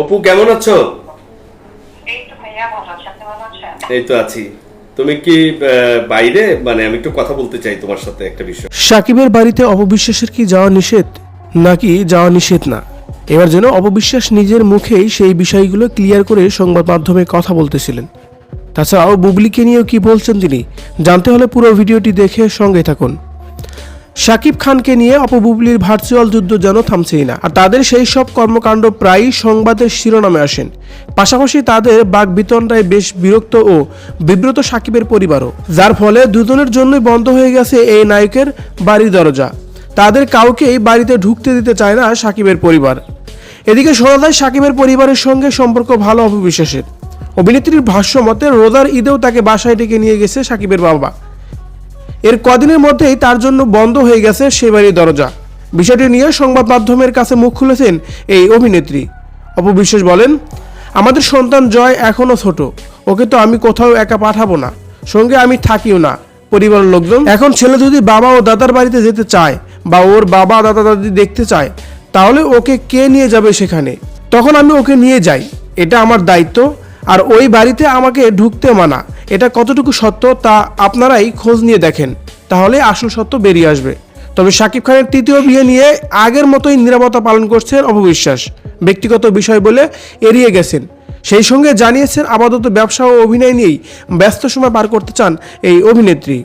অপু কেমন আছো? এই তো আছি। তুমি কি বাইরে? মানে আমি একটু কথা বলতে চাই তোমার সাথে একটা বিষয়। সাকিবের বাড়িতে অপবিশ্বাসের কি যাওয়া নিষেধ? নাকি যাওয়া নিষেধ না? এবার যেন অপবিশ্বাস নিজের মুখেই সেই বিষয়গুলো ক্লিয়ার করে সংবাদ মাধ্যমে কথা বলতেছিলেন। তাছাড়াও বুবলিকে নিয়েও কি বলছেন তিনি? জানতে হলে পুরো ভিডিওটি দেখে সঙ্গে থাকুন। শাকিব খানকে নিয়ে অপবুবলির ভার্চুয়াল যুদ্ধ যেন থামছেই না। আর তাদের সেই সব কর্মকাণ্ড প্রায়ই সংবাদের শিরোনামে আসেন। পাশাপাশি তাদের বাক বিতণ্ডায় বেশ বিরক্ত ও বিব্রত সাকিবের পরিবারও। যার ফলে দুজনের জন্যই বন্ধ হয়ে গেছে এই নায়কের বাড়ির দরজা। তাদের কাউকেই বাড়িতে ঢুকতে দিতে চায় না সাকিবের পরিবার। এদিকে শোনা যায় সাকিবের পরিবারের সঙ্গে সম্পর্ক ভালো অপবিশ্বাসের অভিনেত্রীর ভাষ্য মতে, রোজার ঈদেও তাকে বাসায় ডেকে নিয়ে গেছে সাকিবের বাবা। এর কদিনের মধ্যেই তার জন্য বন্ধ হয়ে গেছে সে বাড়ির দরজা। বিষয়টি নিয়ে সংবাদ মাধ্যমের কাছে মুখ খুলেছেন এই অভিনেত্রী। অপবিশ্বাস বলেন, আমাদের সন্তান জয় এখনও ছোট। ওকে তো আমি কোথাও একা পাঠাবো না। সঙ্গে আমি থাকিও না। পরিবারের লোকজন, এখন ছেলে যদি বাবা ও দাদার বাড়িতে যেতে চায় বা ওর বাবা, দাদা, দাদি দেখতে চায়, তাহলে ওকে কে নিয়ে যাবে সেখানে? তখন আমি ওকে নিয়ে যাই। এটা আমার দায়িত্ব। আর ওই বাড়িতে আমাকে ঢুকতে মানা। এটা কতটুকু সত্য তা আপনারাই খোঁজ নিয়ে দেখেন। তাহলে আসল সত্য বেরিয়ে আসবে। তবে শাকিব খানের তৃতীয় বিয়ে নিয়ে আগের মতোই নিরাপত্তা পালন করছেন অপবিশ্বাস। ব্যক্তিগত বিষয় বলে এড়িয়ে গেছেন। সেই সঙ্গে জানিয়েছেন আপাতত ব্যবসা ও অভিনয় নিয়েই ব্যস্ত সময় পার করতে চান এই অভিনেত্রী।